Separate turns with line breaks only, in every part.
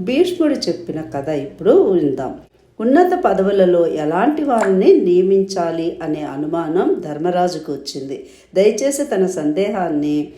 భీష్ముడు చెప్పిన కథ ఇప్పుడు విందాం. ఉన్నత పదవులలో ఎలాంటి వారిని నియమించాలి అనే అనుమానం ధర్మరాజుకు వచ్చింది. దయచేసి తన సందేహాన్ని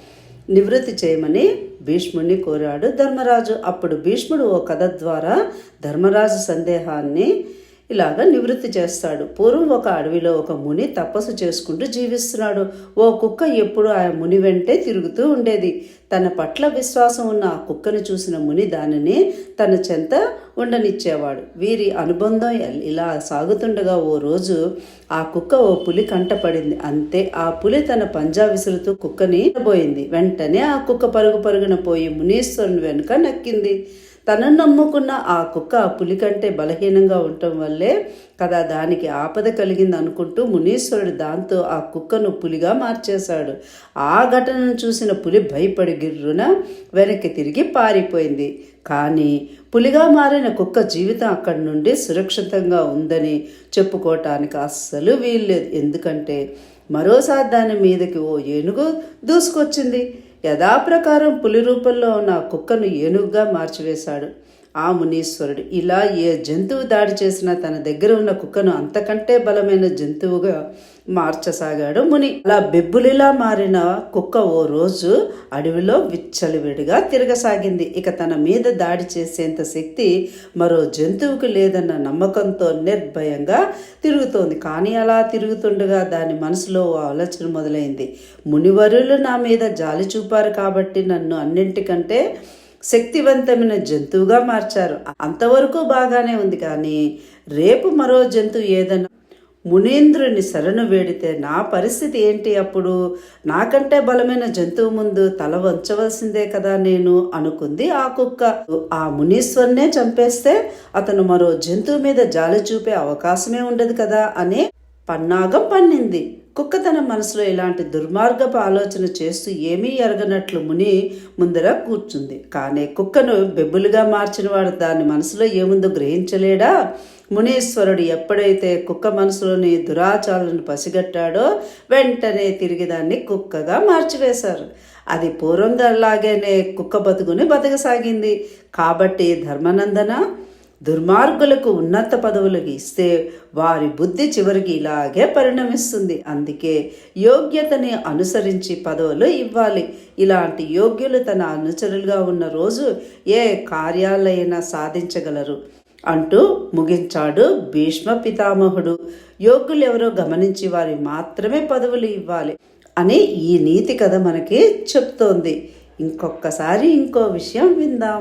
నివృత్తి చేయమని భీష్ముడిని కోరాడు ధర్మరాజు. అప్పుడు భీష్ముడు ఓ కథ ద్వారా ధర్మరాజు సందేహాన్ని ఇలాగ నివృత్తి చేస్తాడు. పూర్వం ఒక అడవిలో ఒక ముని తపస్సు చేసుకుంటూ జీవిస్తున్నాడు. ఓ కుక్క ఎప్పుడు ఆ ముని వెంటే తిరుగుతూ ఉండేది. తన పట్ల విశ్వాసం ఉన్న ఆ కుక్కను చూసిన ముని దానిని తన చెంత ఉండనిచ్చేవాడు. వీరి అనుబంధం ఇలా సాగుతుండగా ఓ రోజు ఆ కుక్క ఓ పులి కంటపడింది. అంతే ఆ పులి తన పంజా విసురుతూ కుక్కని పోయింది. వెంటనే ఆ కుక్క పరుగు పరుగున పోయి మునీశ్వరుని వెనుక నక్కింది. తనను నమ్ముకున్న ఆ కుక్క పులి కంటే బలహీనంగా ఉండటం వల్లే కదా దానికి ఆపద కలిగింది అనుకుంటూ మునీశ్వరుడు దాంతో ఆ కుక్కను పులిగా మార్చేశాడు. ఆ ఘటనను చూసిన పులి భయపడి గిర్రున వెనక్కి తిరిగి పారిపోయింది. కానీ పులిగా మారిన కుక్క జీవితం అక్కడి నుండి సురక్షితంగా ఉందని చెప్పుకోవటానికి అస్సలు వీల్లేదు. ఎందుకంటే మరోసారి దాని మీదకి ఓ ఏనుగు దూసుకొచ్చింది. యథాప్రకారం పులి రూపంలో ఉన్న కుక్కను ఏనుగుగా మార్చివేశాడు. ఆ మునీశ్వరుడు. ఇలా ఏ జంతువు దాడి చేసినా తన దగ్గర ఉన్న కుక్కను అంతకంటే బలమైన జంతువుగా మార్చసాగాడు ముని. అలా బెబ్బులిలా మారిన కుక్క ఓ రోజు అడవిలో విచ్చలివిడిగా తిరగసాగింది. ఇక తన మీద దాడి చేసేంత శక్తి మరో జంతువుకు లేదన్న నమ్మకంతో నిర్భయంగా తిరుగుతోంది. కానీ అలా తిరుగుతుండగా దాని మనసులో ఓ ఆలోచన మొదలైంది. మునివరులు నా మీద జాలి చూపారు కాబట్టి నన్ను అన్నింటికంటే శక్తివంతమైన జంతువుగా మార్చారు. అంతవరకు బాగానే ఉంది కానీ రేపు మరో జంతువు ఏదన్నా మునీంద్రుని శరణు వేడితే నా పరిస్థితి ఏంటి అప్పుడు? నాకంటే బలమైన జంతువు ముందు తల వంచవలసిందే కదా నేను అనుకుంది ఆ కుక్క. ఆ మునీశ్వర్నే చంపేస్తే అతను మరో జంతువు మీద జాలి చూపే అవకాశమే ఉండదు కదా అని పన్నాగం పన్నింది. కుక్క తన మనసులో ఇలాంటి దుర్మార్గపు ఆలోచన చేస్తూ ఏమీ ఎరగనట్లు ముని ముందర కూర్చుంది. కానీ కుక్కను బెబ్బులుగా మార్చినవాడు దాని మనసులో ఏముందో గ్రహించలేడా? మునీశ్వరుడు ఎప్పుడైతే కుక్క మనసులోని దురాచారాలను పసిగట్టాడో వెంటనే తిరిగి దాన్ని కుక్కగా మార్చివేశారు. అది పూర్వం పూర్వంగాలాగానే కుక్క బతుకుని బతకసాగింది. కాబట్టి ధర్మనందన? దుర్మార్గులకు ఉన్నత పదవులు ఇస్తే వారి బుద్ధి చివరికి ఇలాగే పరిణమిస్తుంది. అందుకే యోగ్యతని అనుసరించి పదవులు ఇవ్వాలి. ఇలాంటి యోగ్యులు తన అనుచరులుగా ఉన్న రోజు ఏ కార్యాలైనా సాధించగలరు. అంటూ ముగించాడు భీష్మ పితామహుడు. యోగ్యులు ఎవరో గమనించి వారి మాత్రమే పదవులు ఇవ్వాలి అని ఈ నీతి కథ మనకి చెప్తోంది. ఇంకొకసారి ఇంకో విషయం విందాం.